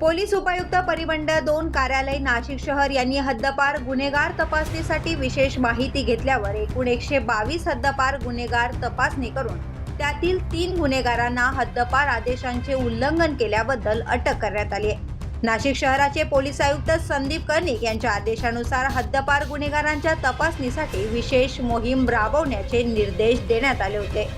Police उपायुक्त परिमंडळ दोन कार्यालय नाशिक शहर यांनी हद्दपार गुन्हेगार तपासणीसाठी विशेष माहिती घेतल्यावर एकूण एकशे बावीस हद्दपार गुन्हेगार तपासणी करून त्यातील तीन गुन्हेगारांना हद्दपार आदेशांचे उल्लंघन केल्याबद्दल अटक करण्यात आली आहे. नाशिक शहराचे पोलीस आयुक्त संदीप कर्णिक यांच्या आदेशानुसार हद्दपार गुन्हेगारांच्या तपासणीसाठी विशेष मोहीम राबवण्याचे निर्देश देण्यात आले होते.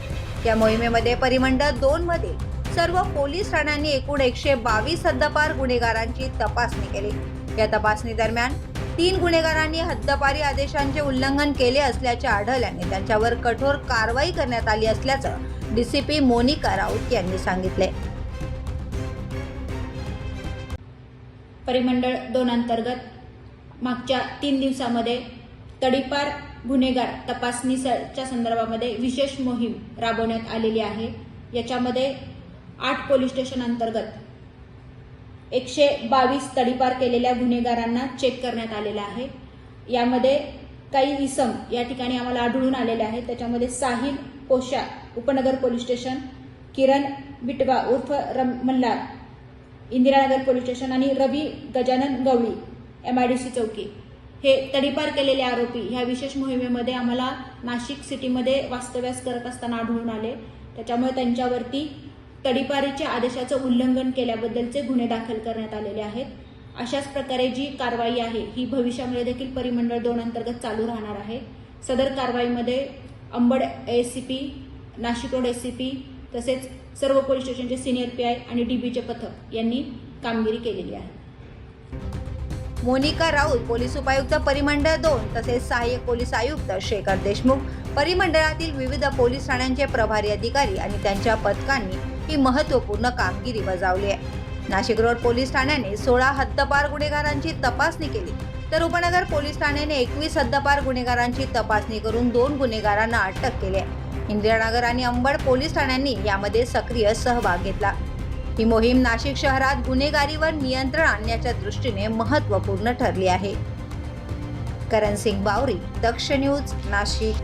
या मोहिमेमध्ये परिमंडळ दोन मध्ये सर्व पोलीस ठाण्यांनी एकूण एकशे बावीस हद्दपार गुन्हेगारांची तपासणी केली. या तपासणी दरम्यान तीन गुन्हेगारांनी हद्दपारी आदेशांचे उल्लंघन केले असल्याचे आढळल्याने त्यांच्यावर कठोर कारवाई करण्यात आली असल्याचं डीसीपी मोनिका राऊत यांनी सांगितले. परिमंडळ दोन अंतर्गत मागच्या तीन दिवसामध्ये तडीपार गुन्हेगार तपासणीच्या संदर्भामध्ये विशेष मोहीम राबवण्यात आलेली आहे. याच्यामध्ये आठ पोलीस स्टेशन अंतर्गत एकशे बावीस तडीपार केलेल्या गुन्हेगारांना चेक करण्यात आलेला आहे. यामध्ये काही इसम या ठिकाणी आम्हाला आढळून आलेले आहेत त्याच्यामध्ये साहिल पोशा उपनगर पोलीस स्टेशन किरण बिटवा उर्फ रम मल्हार इंदिरानगर पोलीस स्टेशन आणि Ravi Gajanan Gawali M I D C चौकी. हे तडीपार केलेले आरोपी ह्या विशेष मोहिमेमध्ये आम्हाला नाशिक सिटीमध्ये वास्तव्यास करत असताना आढळून आले. त्याच्यामुळे त्यांच्यावरती तडीपारीच्या आदेशाचं उल्लंघन केल्याबद्दलचे गुन्हे दाखल करण्यात आलेले आहेत. अशाच प्रकारे जी कारवाई आहे ही भविष्यामध्ये देखील परिमंडळ दोन अंतर्गत चालू राहणार आहे. सदर कारवाईमध्ये Ambad S C P Nashik road S C P तसेच सर्व पोलीस स्टेशनचे सिनियर पी आय आणि डीबीचे पथक यांनी कामगिरी केलेली आहे. मोनिका राऊत पोलीस उपायुक्त परिमंडळ दोन तसेच सहाय्यक पोलीस आयुक्त शेखर देशमुख. परिमंडळातील विविध पोलीस ठाण्यांचे प्रभारी अधिकारी आणि त्यांच्या पथकांनी ही महत्त्वपूर्ण कामगिरी बजावली आहे. नाशिक रोड पोलीस ठाण्याने सोळा हद्दपार गुन्हेगारांची तपासणी केली. तर उपनगर पोलीस ठाण्याने एकवीस हद्दपार गुन्हेगारांची तपासणी करून दोन गुन्हेगारांना अटक केली आहे. इंदिरानगर आणि अंबड पोलीस ठाण्यांनी यामध्ये सक्रिय सहभाग घेतला. ही मोहीम नाशिक शहरात गुन्हेगारीवर नियंत्रण आणण्याच्या दृष्टीने महत्त्वपूर्ण ठरली आहे. करण सिंग बावरी दक्ष न्यूज नाशिक.